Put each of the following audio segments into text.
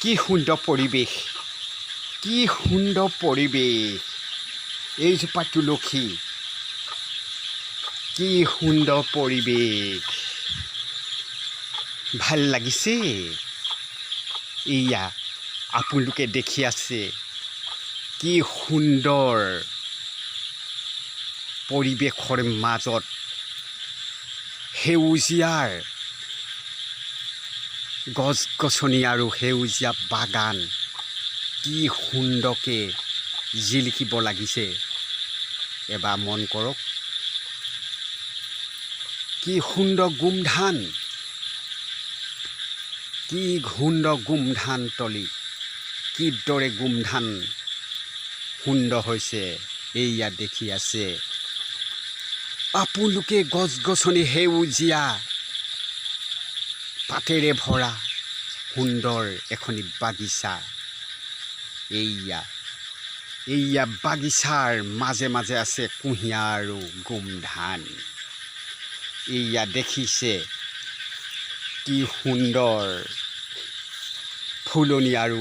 কি সুন্দৰ পৰিৱেশ কি সুন্দৰ পৰিৱেশ এইজোপা তুলসী কি সুন্দৰ পৰিৱেশ ভালো লাগিছে? এয়া আপোনালোকে দেখি আছে, কি সুন্দৰ পৰিৱেশৰ মাজত সেউজীয়াৰ গছ গছনি আৰু সেউজীয়া বাগান। কি সুন্দৰকৈ জিলিকিব লাগিছে। এবাৰ মন কৰক। কি সুন্দৰ গোমধান। কি সুন্দৰ গোমধান তলি। কিদৰে গোমধান সুন্দৰ হৈছে, এইয়া দেখি আছে। আপোনালোকে গছ গছনি সেউজীয়া পাতেৰে ভৰা সুন্দৰ এখনি বাগিচা। এইয়া এইয়া বাগিচাৰ মাজে মাজে আছে কুঁহিয়াৰ আৰু গোমধান এইয়া দেখিছে কি সুন্দৰ ফুলনি আৰু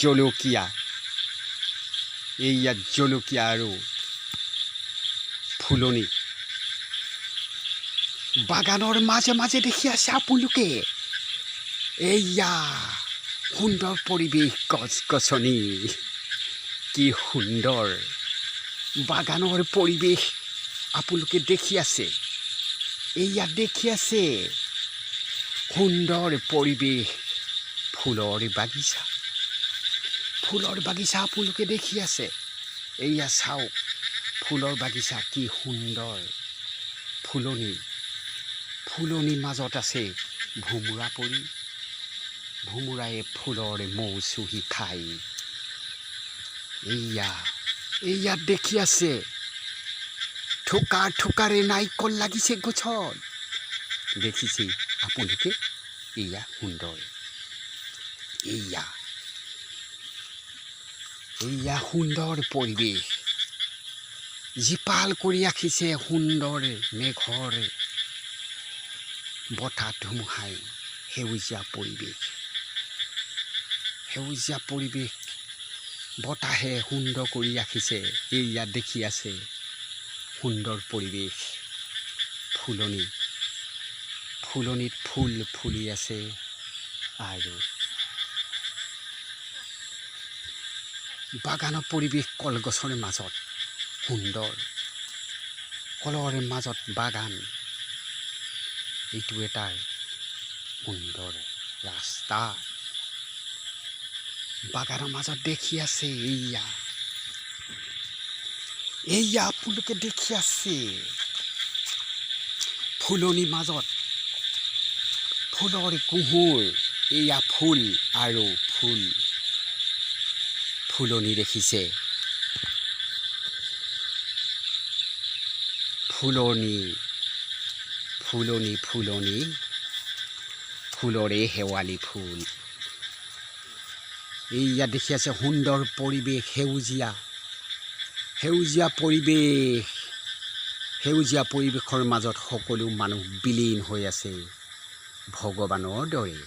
জলকীয়া। এইয়া জলকীয়া আৰু ফুলনি। বাগানৰ মাজে মাজে দেখি আছে আপোনালোকে এইয়া সুন্দৰ পৰিৱেশ গছ গছনি কি সুন্দৰ বাগানৰ পৰিৱেশ আপোনালোকে দেখি আছে এইয়া দেখি আছে সুন্দৰ পৰিৱেশ ফুলৰ বাগিচা। ফুলৰ বাগিচা আপোনালোকে দেখি আছে এইয়া চাওক ফুলৰ বাগিচা কি সুন্দৰ ফুলনি। ফুলনিৰ মাজত আছে ভোমোৰা পৰি। ভোমোৰাই ফুলৰ মৌ চুহি খায়। এইয়া এইয়াত দেখি আছে। থোকা থোকাৰে নাৰিকল লাগিছে গছত। দেখিছে আপোনালোকে? এয়া সুন্দৰ। এইয়া। এইয়া সুন্দৰ পৰিৱেশ। জীপাল কৰি ৰাখিছে সুন্দৰ মেঘৰ বতাহ ধুমুহাই সেউজীয়া পৰিৱেশ। সেউজীয়া পৰিৱেশ, বতাহে সুন্দৰ কৰি ৰাখিছে ইয়াত দেখি আছে সুন্দৰ পৰিৱেশ। ফুলনি, ফুলনিত ফুল ফুলি আছে আৰু বাগানৰ পৰিৱেশ কলগছৰ মাজত সুন্দৰ। কলৰ মাজত বাগান। এইটো এটা সুন্দৰ ৰাস্তা বাগানৰ মাজত দেখি আছে এইয়া। এইয়া আপোনালোকে দেখি আছে ফুলনিৰ মাজত ফুলৰ কুহুৰ, এইয়া ফুল আৰু ফুল। ফুলনি দেখিছে। ফুলনি ফুলনি ফুলনি ফুলৰে শেৱালি ফুল এইয়া দেখি আছে সুন্দৰ পৰিৱেশ সেউজীয়া সেউজীয়া পৰিৱেশ সেউজীয়া পৰিৱেশৰ মাজত সকলো মানুহ বিলীন হৈ আছে। ভগৱানৰ দৰে।